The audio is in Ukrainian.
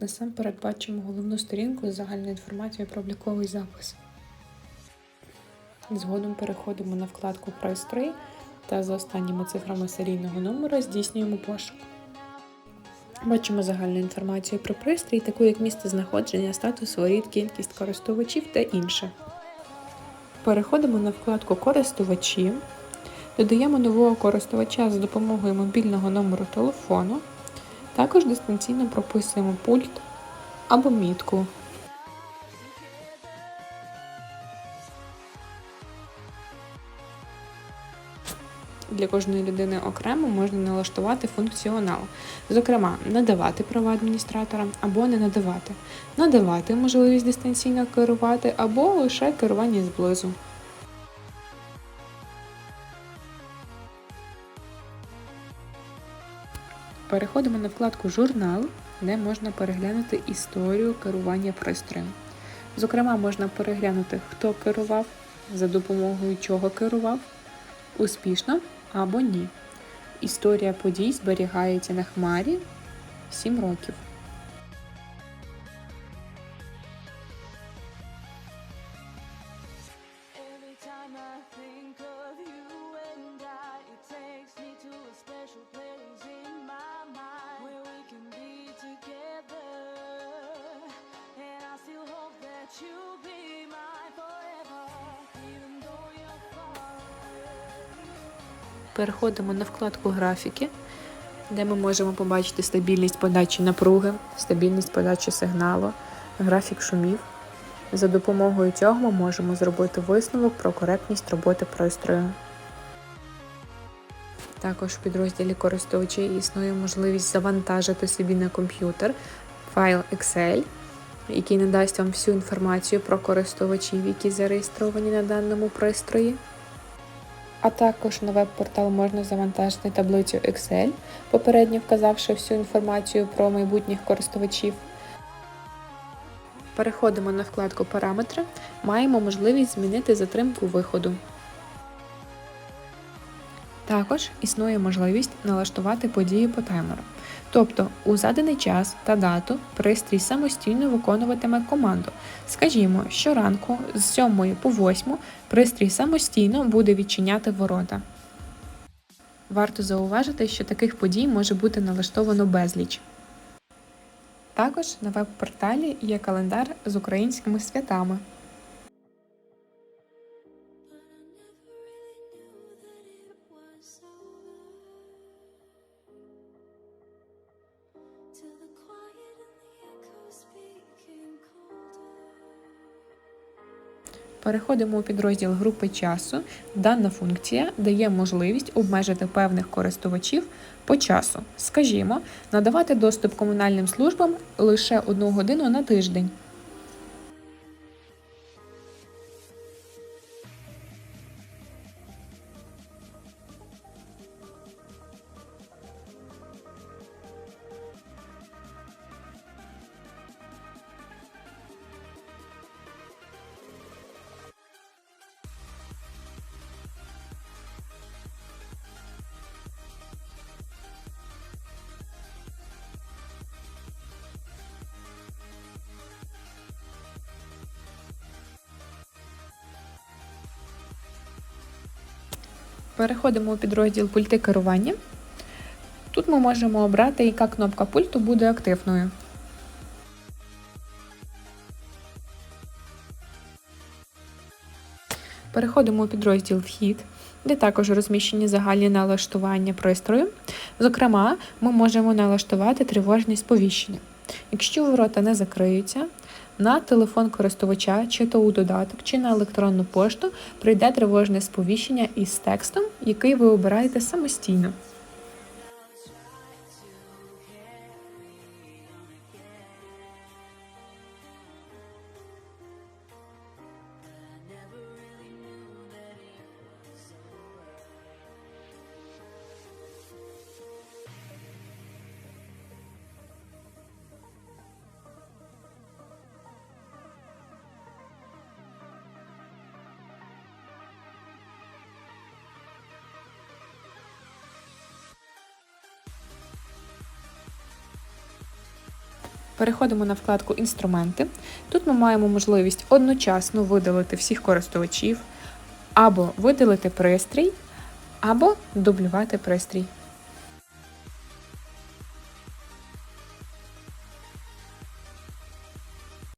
Насамперед бачимо головну сторінку з загальною інформацією про обліковий запис. Згодом переходимо на вкладку Пристрої та за останніми цифрами серійного номера здійснюємо пошук. Бачимо загальну інформацію про пристрій, таку як місце знаходження, статус воріт, кількість користувачів та інше. Переходимо на вкладку Користувачі, додаємо нового користувача за допомогою мобільного номеру телефону. Також дистанційно прописуємо пульт або мітку. Для кожної людини окремо можна налаштувати функціонал, зокрема, надавати права адміністратора або не надавати, надавати можливість дистанційно керувати або лише керування зблизу. Переходимо на вкладку Журнал, де можна переглянути історію керування пристроєм. Зокрема, можна переглянути, хто керував, за допомогою чого керував, успішно або ні. Історія подій зберігається на хмарі 7 років. Переходимо на вкладку Графіки, де ми можемо побачити стабільність подачі напруги, стабільність подачі сигналу, графік шумів. За допомогою цього ми можемо зробити висновок про коректність роботи пристрою. Також в підрозділі користувачі існує можливість завантажити собі на комп'ютер файл Excel, який надасть вам всю інформацію про користувачів, які зареєстровані на даному пристрої. А також на веб-портал можна завантажити таблицю Excel, попередньо вказавши всю інформацію про майбутніх користувачів. Переходимо на вкладку Параметри. Маємо можливість змінити затримку виходу. Також існує можливість налаштувати події по таймеру. Тобто у заданий час та дату пристрій самостійно виконуватиме команду. Скажімо, щоранку з 7 по 8 пристрій самостійно буде відчиняти ворота. Варто зауважити, що таких подій може бути налаштовано безліч. Також на веб-порталі є календар з українськими святами. Переходимо у підрозділ групи часу. Дана функція дає можливість обмежити певних користувачів по часу. Скажімо, надавати доступ комунальним службам лише одну годину на тиждень. Переходимо у підрозділ пульти керування. Тут ми можемо обрати, яка кнопка пульту буде активною. Переходимо у підрозділ Вхід, де також розміщені загальні налаштування пристрою. Зокрема, ми можемо налаштувати тривожні сповіщення. Якщо ворота не закриються, на телефон користувача, чи то у додаток, чи на електронну пошту прийде тривожне сповіщення із текстом, який ви обираєте самостійно. Переходимо на вкладку Інструменти. Тут ми маємо можливість одночасно видалити всіх користувачів, або видалити пристрій, або дублювати пристрій.